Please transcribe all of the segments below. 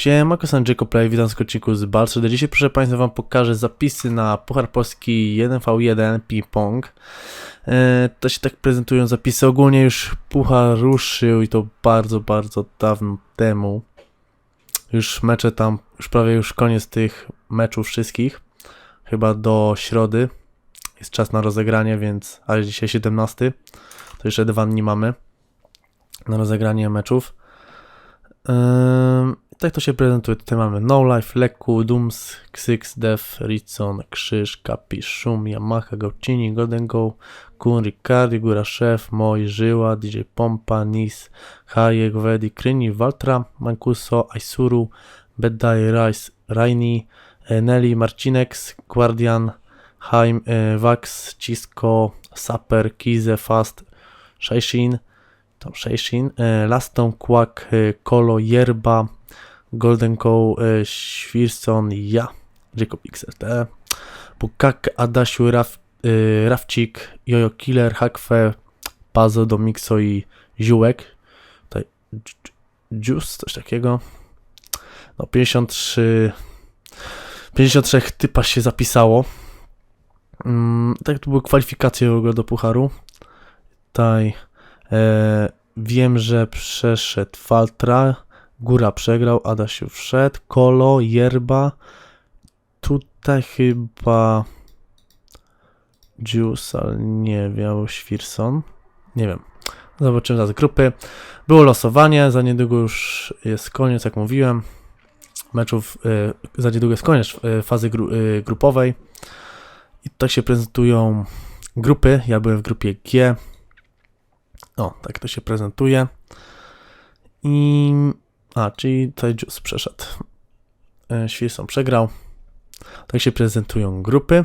Siema, Kosan Jacob Play, witam w odcinku z Balsu. Dzisiaj proszę Państwa Wam pokażę zapisy na Puchar Polski 1v1 ping-pong. E, to się tak prezentują zapisy. Ogólnie już Puchar ruszył i to bardzo, bardzo dawno temu. Już mecze tam, już prawie już koniec tych meczów wszystkich. Chyba do środy jest czas na rozegranie, więc, ale dzisiaj 17, to jeszcze dwa dni mamy na rozegranie meczów. Ym, tak to się prezentuje. Tutaj mamy No Life, Leku, Dooms, Xyx, Def, Ritson, Krzyż, Kapi, Szum, Yamaha, Gaucini, Golden Go, Kun, Ricardi, Góra Szef, Moj, Żyła, DJ Pompa, Nis, Hayek, Wedi, Kryni, Waltra, Mancuso, Aisuru, Beddai, Rice, Raini, e, Nelly, Marcinex, Guardian, Haim, e, Vax, Cisco, Saper, Kize, Fast, Shaishin, tam Shaishin, e, Laston, e, Kolo, Yerba, Golden Co, e, Świrson, ja, Jacob XLT, Bukak, Adasiu, Raf, e, Rafcik, Jojo Killer, Hakwe, Pazo, Domixo i Ziółek. Tutaj Juice, coś takiego. No 53 53 typa się zapisało. Mm, tak to były kwalifikacje do Pucharu. Tutaj e, wiem, że przeszedł Faltra, Góra przegrał, Adasiu wszedł, Kolo, Yerba, tutaj chyba Juice, nie wiem, Świrson, nie wiem. Zobaczymy zaraz grupy. Było losowanie, za niedługo już jest koniec, jak mówiłem. Meczów, e, za niedługo jest koniec e, fazy gru, e, grupowej. I tak się prezentują grupy. Ja byłem w grupie G. O, tak to się prezentuje. I. A, czyli Juice przeszedł. E, Świrson przegrał. Tak się prezentują grupy.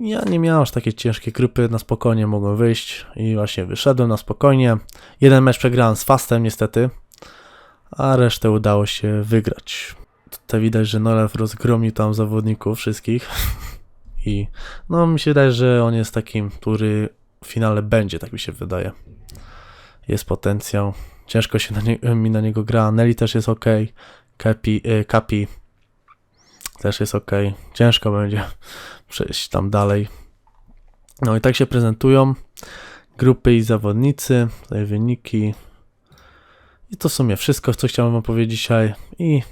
Ja nie miałem aż takie ciężkie grupy, na spokojnie mogłem wyjść i właśnie wyszedłem na spokojnie. Jeden mecz przegrałem z Fastem niestety, a resztę udało się wygrać. Tutaj widać, że Nolew rozgromił tam zawodników wszystkich i no mi się wydaje, że on jest takim, który w finale będzie, tak mi się wydaje. Jest potencjał. Ciężko się na nie, mi na niego gra. Nelly też jest ok. Kapi, y, Kapi też jest ok. Ciężko będzie przejść tam dalej. No i tak się prezentują grupy i zawodnicy, tutaj wyniki. I to w sumie wszystko, co chciałem wam powiedzieć dzisiaj. I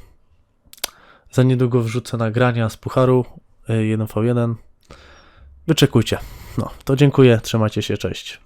za niedługo wrzucę nagrania z Pucharu y, 1v1. Wyczekujcie. No, to dziękuję, trzymajcie się, cześć.